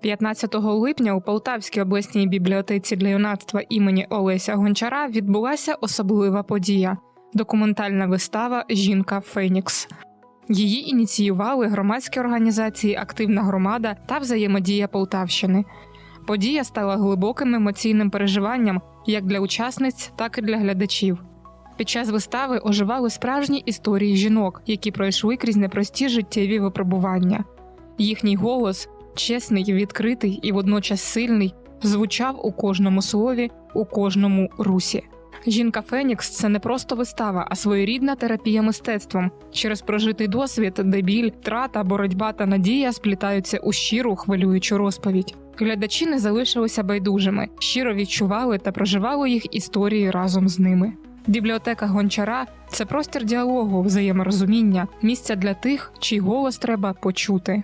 15 липня у Полтавській обласній бібліотеці для юнацтва імені Олеся Гончара відбулася особлива подія документальна вистава Жінка Фенікс. Її ініціювали громадські організації Активна громада та взаємодія Полтавщини. Подія стала глибоким емоційним переживанням як для учасниць, так і для глядачів. Під час вистави оживали справжні історії жінок, які пройшли крізь непрості життєві випробування. Їхній голос, чесний, відкритий і водночас сильний, звучав у кожному слові, у кожному русі. Жінка Фенікс це не просто вистава, а своєрідна терапія мистецтвом через прожитий досвід, де біль, трата, боротьба та надія сплітаються у щиру хвилюючу розповідь. Глядачі не залишилися байдужими, щиро відчували та проживали їх історії разом з ними. Бібліотека гончара це простір діалогу, взаєморозуміння, місця для тих, чий голос треба почути.